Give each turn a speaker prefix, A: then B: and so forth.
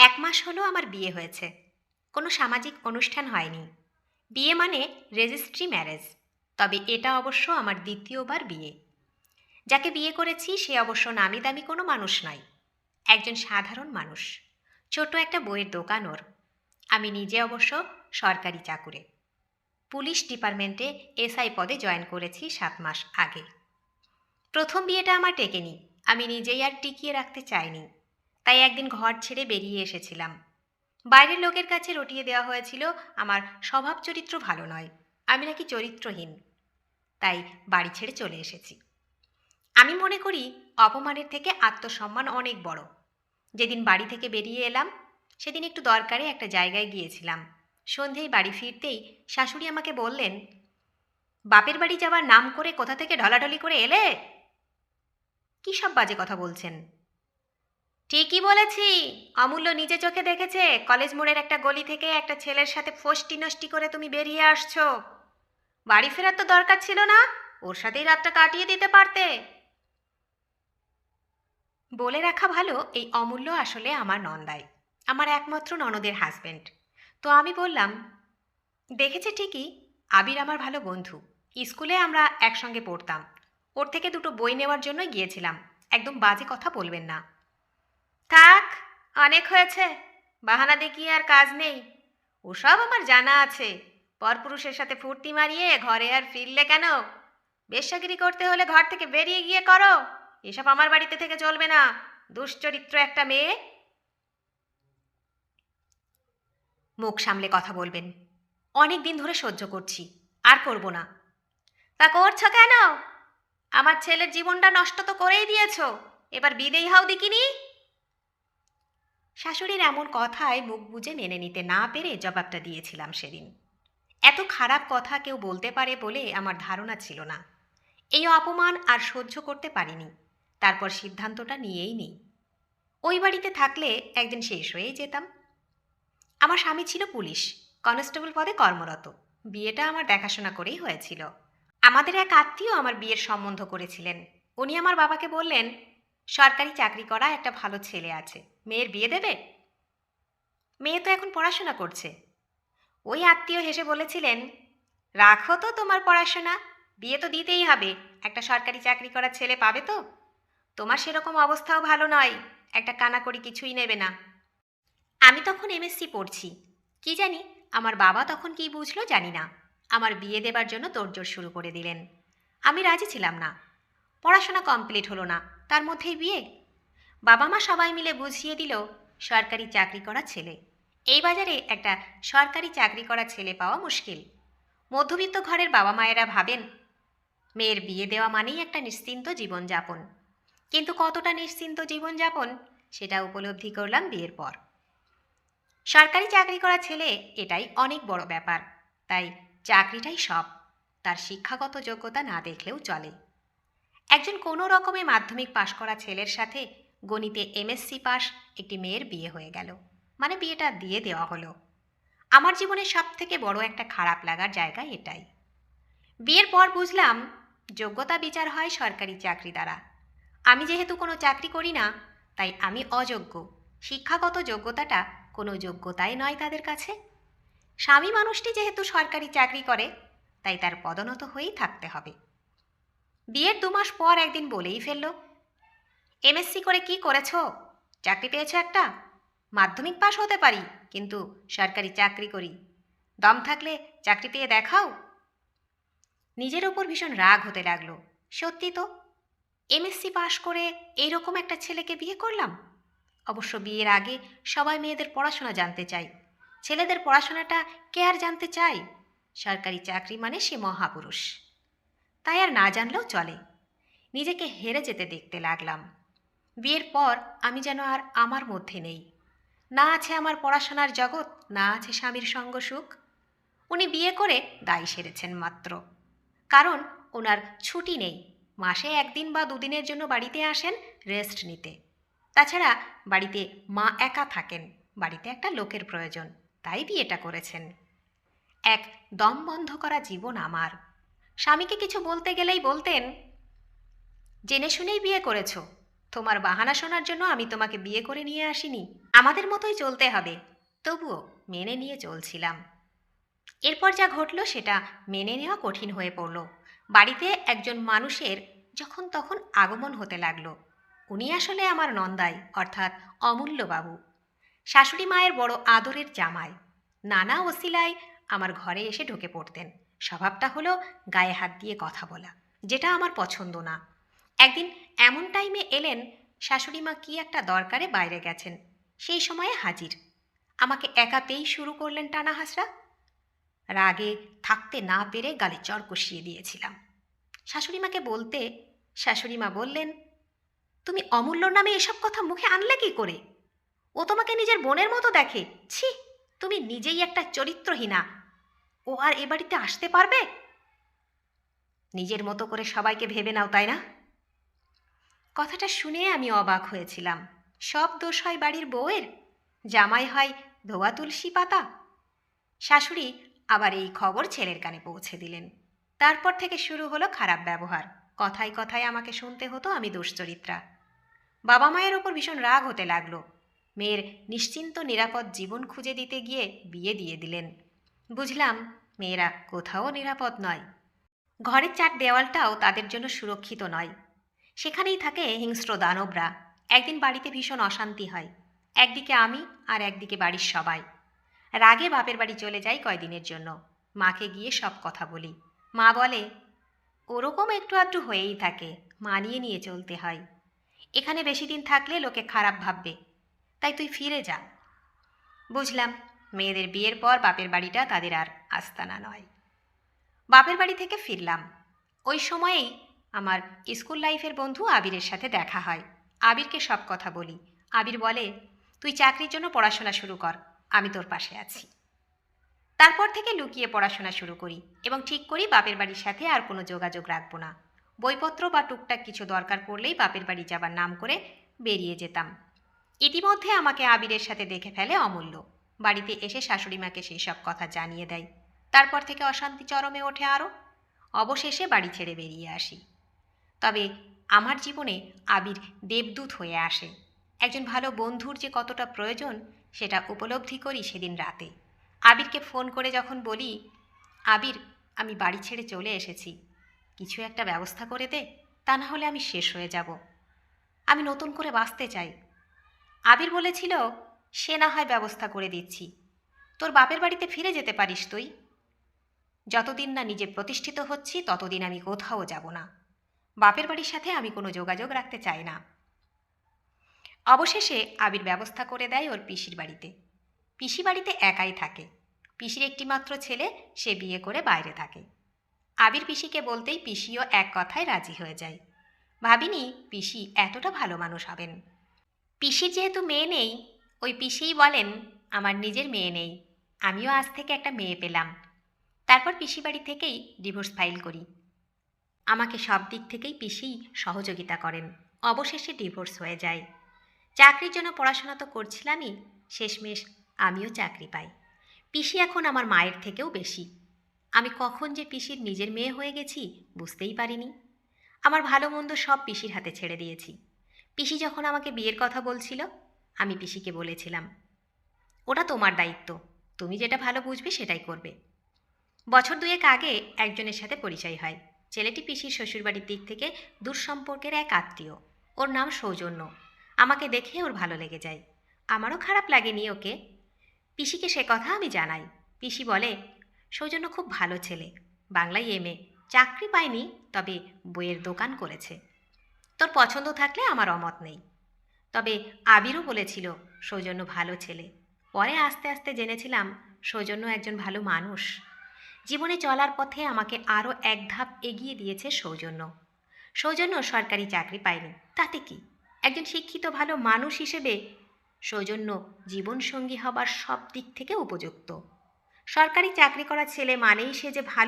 A: এক মাস হলো আমার বিয়ে হয়েছে। কোনো সামাজিক অনুষ্ঠান হয়নি। বিয়ে মানে রেজিস্ট্রি ম্যারেজ তবে এটা অবশ্য আমার দ্বিতীয়বার বিয়ে। যাকে বিয়ে করেছি, সে অবশ্য নামি দামি কোনো মানুষ নয়, একজন সাধারণ মানুষ। ছোট একটা বইয়ের দোকান ওর। আমি নিজে অবশ্য সরকারি চাকুরে। পুলিশ ডিপার্টমেন্টে এসআই পদে জয়েন করেছি সাত মাস আগে। প্রথম বিয়েটা আমার টেকেনি। আমি নিজেই আর টিকিয়ে রাখতে চাইনি। তাই একদিন ঘর ছেড়ে বেরিয়ে এসেছিলাম। বাইরের লোকের কাছে রটিয়ে দেওয়া হয়েছিল, আমার স্বভাব চরিত্র ভালো নয়, আমি নাকি চরিত্রহীন। তাই বাড়ি ছেড়ে চলে এসেছি। আমি মনে করি অপমানের থেকে আত্মসম্মান অনেক বড়। যেদিন বাড়ি থেকে বেরিয়ে এলাম, সেদিন একটু দরকারে একটা জায়গায় গিয়েছিলাম। সন্ধেয় বাড়ি ফিরতেই শাশুড়ি আমাকে বললেন, বাপের বাড়ি যাওয়ার নাম করে কোথা থেকে ঢলাঢলি করে এলে? কী সব বাজে কথা বলছেন? ঠিকই বলেছি। অমূল্য নিজে চোখে দেখেছে, কলেজ মোড়ের একটা গলি থেকে একটা ছেলের সাথে ফষ্টি নষ্টি করে তুমি বেরিয়ে আসছো। বাড়ি ফেরার তো দরকার ছিল না, ওর সাথেই রাতটা কাটিয়ে দিতে পারতে। বলে রাখা ভালো, এই অমূল্য আসলে আমার নন্দাই, আমার একমাত্র ননদের হাজবেন্ড। তো আমি বললাম, দেখেছে ঠিকই, আবির আমার ভালো বন্ধু। স্কুলে আমরা একসঙ্গে পড়তাম। ওর থেকে দুটো বই নেওয়ার জন্য গিয়েছিলাম। একদম বাজে কথা বলবেন না। থাক, অনেক হয়েছে, বাহানা দেখিয়ে আর কাজ নেই। ওসব আমার জানা আছে। পরপুরুষের সাথে ফুর্তি মারিয়ে ঘরে আর ফিরলে কেন? বেশ্যাগিরি করতে হলে ঘর থেকে বেরিয়ে গিয়ে করো। এসব আমার বাড়িতে থেকে চলবে না। দুশ্চরিত্র একটা মেয়ে। মুখ সামলে কথা বলবেন। অনেক দিন ধরে সহ্য করছি, আর করব না। তা করছ কেন? আমার ছেলের জীবনটা নষ্ট তো করেই দিয়েছ। এবার বিদেই হাও দেখিনি? শাশুড়ির এমন কথায় মুখ বুজে মেনে নিতে না পেরে জবাবটা দিয়েছিলাম সেদিন। এত খারাপ কথা কেউ বলতে পারে বলে আমার ধারণা ছিল না। এই অপমান আর সহ্য করতে পারিনি। তারপর সিদ্ধান্তটা নিয়েই নিই। ওই বাড়িতে থাকলে একদিন শেষ হয়েই যেতাম। আমার স্বামী ছিল পুলিশ, কনস্টেবল পদে কর্মরত। বিয়েটা আমার দেখাশোনা করেই হয়েছিল। আমাদের এক আত্মীয় আমার বিয়ের সম্বন্ধ করেছিলেন। উনি আমার বাবাকে বললেন সরকারি চাকরি করা একটা ভালো ছেলে আছে। মেয়ের বিয়ে দেবে? মেয়ে তো এখন পড়াশোনা করছে। ওই আত্মীয় হেসে বলেছিলেন, রাখো তো তোমার পড়াশোনা, বিয়ে তো দিতেই হবে। একটা সরকারি চাকরি করা ছেলে পাবে তো? তোমার সেরকম অবস্থাও ভালো নয়, একটা কানাকড়ি কিছুই নেবে না। আমি তখন এমএসসি পড়ছি। কি জানি, আমার বাবা তখন কি বুঝলো জানি না। আমার বিয়ে দেবার জন্য তোড়জোড় শুরু করে দিলেন। আমি রাজি ছিলাম না। পড়াশোনা কমপ্লিট হলো না। তার মধ্যেই বিয়ে। বাবা মা সবাই মিলে বুঝিয়ে দিল, সরকারি চাকরি করা ছেলে। এই বাজারে একটা সরকারি চাকরি করা ছেলে পাওয়া মুশকিল। মধ্যবিত্ত ঘরের বাবা মায়েরা ভাবেন, মেয়ের বিয়ে দেওয়া মানেই একটা নিশ্চিন্ত জীবনযাপন। কিন্তু কতটা নিশ্চিন্ত জীবনযাপন, সেটা উপলব্ধি করলাম বিয়ের পর। সরকারি চাকরি করা ছেলে এটাই অনেক বড় ব্যাপার। তাই চাকরিটাই সব। তার শিক্ষাগত যোগ্যতা না দেখলেও চলে। একজন কোনো রকমে মাধ্যমিক পাশ করা ছেলের সাথে গণিতে এমএসসি পাস একটি মেয়ের বিয়ে হয়ে গেল। মানে বিয়েটা দিয়ে দেওয়া হলো। আমার জীবনের সব থেকে বড় একটা খারাপ লাগার জায়গা এটাই। বিয়ের পর বুঝলাম, যোগ্যতা বিচার হয় সরকারি চাকরি দ্বারা। আমি যেহেতু কোনো চাকরি করি না, তাই আমি অযোগ্য। শিক্ষাগত যোগ্যতাটা কোনো যোগ্যতাই নয় তাদের কাছে। স্বামী মানুষটি যেহেতু সরকারি চাকরি করে, তাই তার পদোন্নত হয়েই থাকতে হবে। বিয়ের দু মাস পর একদিন বলেই ফেলল। এমএসসি করে কি করেছ? চাকরি পেয়েছ একটা? মাধ্যমিক পাশ হতে পারি, কিন্তু সরকারি চাকরি করি। দম থাকলে চাকরি পেয়ে দেখাও। নিজের ওপর ভীষণ রাগ হতে লাগল। সত্যি তো এমএসসি পাশ করে এইরকম একটা ছেলেকে বিয়ে করলাম? অবশ্য বিয়ের আগে সবাই মেয়েদের পড়াশোনা জানতে চাই ছেলেদের পড়াশোনাটা কে আর জানতে চাই সরকারি চাকরি মানে সে মহাপুরুষ। তাই আর না জানলেও চলে। নিজেকে হেরে যেতে দেখতে লাগলাম। বিয়ের পর আমি যেন আর আমার মধ্যে নেই। না আছে আমার পড়াশোনার জগৎ, না আছে স্বামীর সঙ্গ সুখ। উনি বিয়ে করে দায় সেরেছেন মাত্র। কারণ ওনার ছুটি নেই। মাসে একদিন বা দুদিনের জন্য বাড়িতে আসেন, রেস্ট নিতে। তাছাড়া বাড়িতে মা একা থাকেন, বাড়িতে একটা লোকের প্রয়োজন। তাই বিয়েটা করেছেন। এক দম বন্ধ করা জীবন আমার। স্বামীকে কিছু বলতে গেলেই বলতেন, জেনে শুনেই বিয়ে করেছ। তোমার বাহানা শোনার জন্য আমি তোমাকে বিয়ে করে নিয়ে আসিনি। আমাদের মতোই চলতে হবে। তবুও মেনে নিয়ে চলছিলাম। এরপর যা ঘটল সেটা মেনে নেওয়া কঠিন হয়ে পড়ল। বাড়িতে একজন মানুষের যখন তখন আগমন হতে লাগল। উনি আসলে আমার নন্দাই, অর্থাৎ অমূল্যবাবু। শাশুড়ি মায়ের বড় আদরের জামাই। নানা ওসিলায় আমার ঘরে এসে ঢুকে পড়তেন। স্বভাবটা হলো গায়ে হাত দিয়ে কথা বলা, যেটা আমার পছন্দ না। একদিন এমন টাইমে এলেন, শাশুড়ি মা কি একটা দরকারে বাইরে গেছেন, সেই সময়ে হাজির। আমাকে একা পেয়েই শুরু করলেন টানা হাসরা। রাগে থাকতে না পেরে গালে চর কষিয়ে দিয়েছিলাম। শাশুড়িমাকে বলতে শাশুড়িমা বললেন, তুমি অমূল্য নামে এসব কথা মুখে আনলে কি করে? ও তোমাকে নিজের বোনের মতো দেখে। ছি, তুমি নিজেই একটা চরিত্রহীনা। ও আর এ বাড়িতে আসতে পারবে? নিজের মতো করে সবাইকে ভেবে নাও, তাই না? কথাটা শুনে আমি অবাক হয়েছিলাম। সব দোষ হয় বাড়ির বউয়ের? জামাই হয় ধোয়া তুলসী পাতা? শাশুড়ি আবার এই খবর ছেলের কানে পৌঁছে দিলেন। তারপর থেকে শুরু হলো খারাপ ব্যবহার। কথায় কথায় আমাকে শুনতে হতো আমি দুশ্চরিত্রা। বাবা মায়ের ওপর ভীষণ রাগ হতে লাগল। মেয়ের নিশ্চিন্ত নিরাপদ জীবন খুঁজে দিতে গিয়ে বিয়ে দিয়ে দিলেন। বুঝলাম, মেয়েরা কোথাও নিরাপদ নয়। ঘরের চার দেওয়ালটাও তাদের জন্য সুরক্ষিত নয়। সেখানেই থাকে হিংস্র দানবরা। একদিন বাড়িতে ভীষণ অশান্তি হয়। একদিকে আমি আর একদিকে বাড়ির সবাই। রাগে বাপের বাড়ি চলে যাই কয়দিনের জন্য। মাকে গিয়ে সব কথা বলি। মা বলে, ওরকম একটু আধটু হয়েই থাকে। মানিয়ে নিয়ে চলতে হয়। এখানে বেশি দিন থাকলে লোকে খারাপ ভাববে। তাই তুই ফিরে যা। বুঝলাম মেয়েদের বিয়ের পর বাপের বাড়িটা তাদের আর আস্তানা নয়। বাপের বাড়ি থেকে ফিরলাম। ওই সময়েই আমার স্কুল লাইফের বন্ধু আবিরের সাথে দেখা হয়। আবিরকে সব কথা বলি। আবির বলে, তুই চাকরির জন্য পড়াশোনা শুরু কর, আমি তোর পাশে আছি। তারপর থেকে লুকিয়ে পড়াশোনা শুরু করি এবং ঠিক করি বাপের বাড়ির সাথে আর কোনো যোগাযোগ রাখব না। বইপত্র বা টুকটাক কিছু দরকার পড়লেই বাপের বাড়ি যাবার নাম করে বেরিয়ে যেতাম। ইতিমধ্যে আমাকে আবিরের সাথে দেখে ফেলে অমূল্য। বাড়িতে এসে শাশুড়িমাকে সেই সব কথা জানিয়ে দেয়। তারপর থেকে অশান্তি চরমে ওঠে আরও। অবশেষে বাড়ি ছেড়ে বেরিয়ে আসি। তবে আমার জীবনে আবির দেবদূত হয়ে আসে। একজন ভালো বন্ধুর যে কতটা প্রয়োজন, সেটা উপলব্ধি করি সেদিন রাতে। আবিরকে ফোন করে যখন বলি, আবির, আমি বাড়ি ছেড়ে চলে এসেছি। কিছু একটা ব্যবস্থা করে দে, তা না হলে আমি শেষ হয়ে যাব। আমি নতুন করে বাঁচতে চাই। আবির বলেছিল সে না হয় ব্যবস্থা করে দিচ্ছি। তোর বাপের বাড়িতে ফিরে যেতে পারিস তুই। যতদিন না নিজে প্রতিষ্ঠিত হচ্ছি, ততদিন আমি কোথাও যাব না। বাপের বাড়ির সাথে আমি কোনো যোগাযোগ রাখতে চাই না। অবশেষে আবির ব্যবস্থা করে দেয় ওর পিসির বাড়িতে। পিসি বাড়িতে একাই থাকে। পিসির একটিমাত্র ছেলে, সে বিয়ে করে বাইরে থাকে। আবির পিসিকে বলতেই পিসিও এক কথায় রাজি হয়ে যায়। ভাবিনি পিসি এতটা ভালো মানুষ হবেন। পিসির যেহেতু মেয়ে নেই ওই পিসিই বলেন, আমার নিজের মেয়ে নেই। আমিও আজ থেকে একটা মেয়ে পেলাম। তারপর পিসি বাড়ি থেকেই ডিভোর্স ফাইল করি। আমাকে সব দিক থেকেই পিসি সহযোগিতা করেন। অবশেষে ডিভোর্স হয়ে যায়। চাকরির জন্য পড়াশোনা তো করছিলামই, শেষমেশ আমিও চাকরি পাই। পিসি এখন আমার মায়ের থেকেও বেশি। আমি কখন যে পিসির নিজের মেয়ে হয়ে গেছি বুঝতেই পারিনি। আমার ভালো মন্দ সব পিসির হাতে ছেড়ে দিয়েছি। পিসি যখন আমাকে বিয়ের কথা বলছিল আমি পিসিকে বলেছিলাম, ওটা তোমার দায়িত্ব, তুমি যেটা ভালো বুঝবে সেটাই করবে। বছর দুয়েক আগে একজনের সাথে পরিচয় হয়। ছেলেটি পিসির শ্বশুরবাড়ির দিক থেকে দূর সম্পর্কের এক আত্মীয়। ওর নাম সৌজন্য। আমাকে দেখে ওর ভালো লেগে যায়। আমারও খারাপ লাগেনি ওকে। পিসিকে সে কথা আমি জানাই। পিসি বলে, সৌজন্য খুব ভালো ছেলে। বাংলায় এমএ। চাকরি পায়নি, তবে বইয়ের দোকান করেছে। তোর পছন্দ থাকলে আমার অমত নেই। তবে আবিরও বলেছিল, সৌজন্য ভালো ছেলে। পরে আস্তে আস্তে জেনেছিলাম, সৌজন্য একজন ভালো মানুষ। জীবনে চলার পথে আমাকে আরও এক ধাপ এগিয়ে দিয়েছে সৌজন্য। সৌজন্য সরকারি চাকরি পায়নি। তাতে কি? একজন শিক্ষিত ভালো মানুষ হিসেবে সৌজন্য জীবনসঙ্গী হবার সব দিক থেকে উপযুক্ত। সরকারি চাকরি করা ছেলে মানেই সে যে ভালো